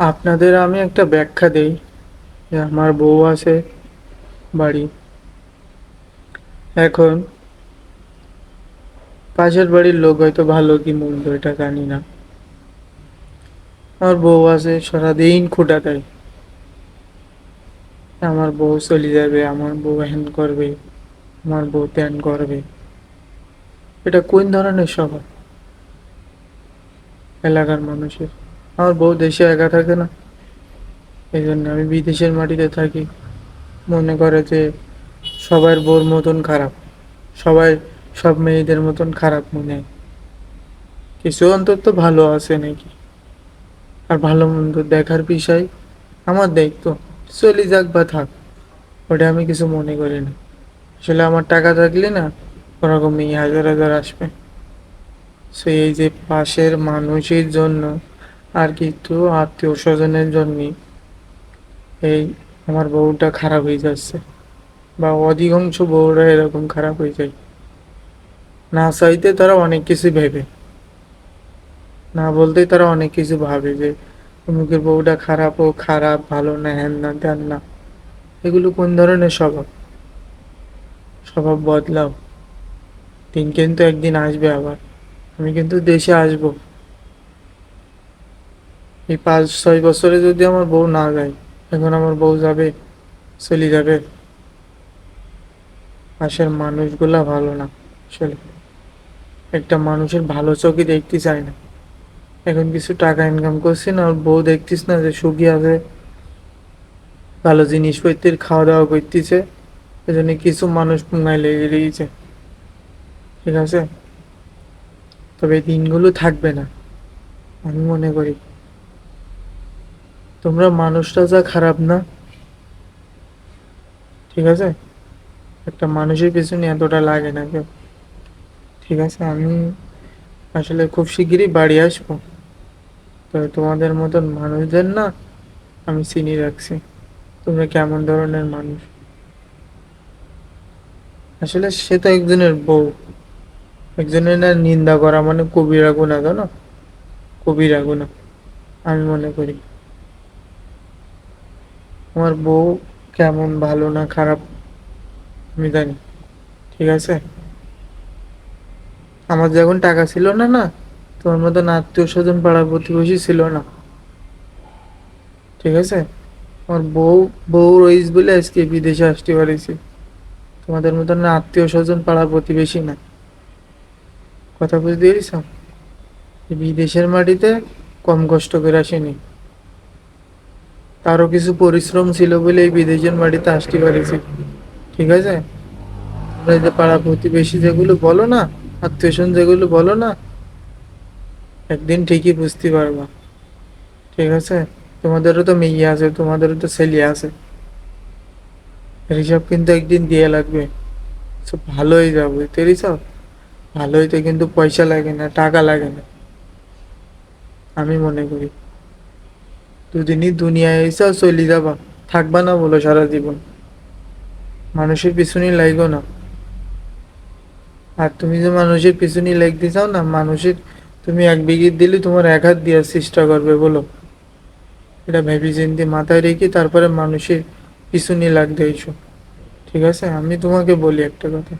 আপনাদের আমি একটা ব্যাখ্যা দেই যে আমার বউ আছে বাড়ি। এখন পাশের বাড়ির লোক হয়তো ভালো কি মন্দ এটা জানি না। আমার বউ আছে সারাদিন খোটা দেয়। আমার বউ চলে যাবে, আমার বউ হ্যান করবে, আমার বউ ত্যান করবে। এটা কোন ধরনের স্বভাব? এলাকার মানুষের। আমার বউ দেশে একা থাকে না। এই জন্য আমি বিদেশের মাটিতে থাকি। মনে করে যে সবার বউর মতন খারাপ। সবাই সব মেয়েদের মতন খারাপ মনে কিছু অন্তত ভালো আছে নাকি? আর ভালো মন্দ দেখার বিষয় আমার দায়িত্ব চলে যাক বা থাক। ওটা আমি কিছু মনে করি না। আসলে আমার টাকা থাকলে না ওরকম মেয়ে হাজার হাজার আসবে। সো এই যে পাশের মানুষের জন্য আর কিন্তু আত্মীয় স্বজনের জন্যই এই আমার বউটা খারাপ হয়ে যাচ্ছে। বা অধিকাংশ বউরা এরকম খারাপ হয়ে যায়। না চাইতে তারা অনেক কিছু ভেবে। না বলতেই তারা অনেক কিছু ভাবে যে, অমুকের বউটা খারাপ, ও খারাপ, ভালো না, হ্যান না, ত্যান না। এগুলো কোন ধরনের স্বভাব? স্বভাব বদলাও। দিন কিন্তু একদিন আসবে আবার। আমি কিন্তু দেশে আসব। এই পাঁচ, ছয় বছরে যদি আমার বউ না যায় এখন আমার বউ যাবে, চলে যাবে। পাশের মানুষগুলা ভালো না, আসলে। একটা মানুষের ভালো চোখে দেখতে চায় না। এখন কিছু টাকা ইনকাম করছি না ওর বউ দেখতিস না যে সুখী আছে, ভালো জিনিসপত্রের খাওয়া দাওয়া করতেছে, এজন্য কিছু মানুষ পুঙ্গায় লেগে রয়েছে। ঠিক আছে? তবে দিনগুলো থাকবে না, আমি মনে করি। তোমরা মানুষটা যা খারাপ না? ঠিক আছে? একটা মানুষের পিছনে এতটা লাগে না কেউ। ঠিক আছে, আমি আসলে খুব শিগগিরই বাড়ি আসব। তো তোমাদের মতন মানুষদের না আমি চিনি রাখছি। তোমরা কেমন ধরনের মানুষ? আসলে সে তো একজনের বউ। একজনের না নিন্দা করা মানে কবিরা গুণা জানো কবিরা গুণা আমি মনে করি। আমার বউ কেমন ভালো না খারাপ, আমি জানি, ঠিক আছে? আমার যখন টাকা ছিল না না, তোমার মতন আত্মীয় স্বজন পাড়া প্রতিবেশী ছিল না, ঠিক আছে? আমার বউ বউ রইস বলে আজকে বিদেশে আসতে পারিছি। তোমাদের মতন আত্মীয় স্বজন পাড়া প্রতিবেশী না। কথা বুঝতে পেরেছ? বিদেশের মাটিতে কম কষ্ট করে আসেনি। তারও কিছু পরিশ্রম ছিল বলে এই বিদেশের মাটিতে আসতে পারিছি। ঠিক আছে? যে পাড়া প্রতিবেশী যেগুলো বলো না, আত্মীয় যেগুলো বলো না, একদিন ঠিকই বুঝতে পারবা। ঠিক আছে? তোমাদেরও তো মেয়ে আছে, তোমাদেরও তো ছেলে আছে। হিসাব কিন্তু একদিন দিয়ে লাগবে। সব ভালোই যাবে বুঝতে পেরেছ ভালো হইতে কিন্তু পয়সা লাগে না, টাকা লাগে না। আমি মনে করি। দুদিনই দুনিয়ায় এসে চলি যাবা, থাকবা না বলো সারা জীবন। মানুষের পিছনে লাগো না। আর তুমি যে মানুষের পিছনেই লাগতে চাও না, মানুষের তুমি এক বিঘিত দিলে তোমার এক হাত দেওয়ার চেষ্টা করবে, বলো। এটা ভেবে চিন্তে মাথায় রেখে তারপরে মানুষের পিছনে লাগতে এসো ঠিক আছে? আমি তোমাকে বলি একটা কথা।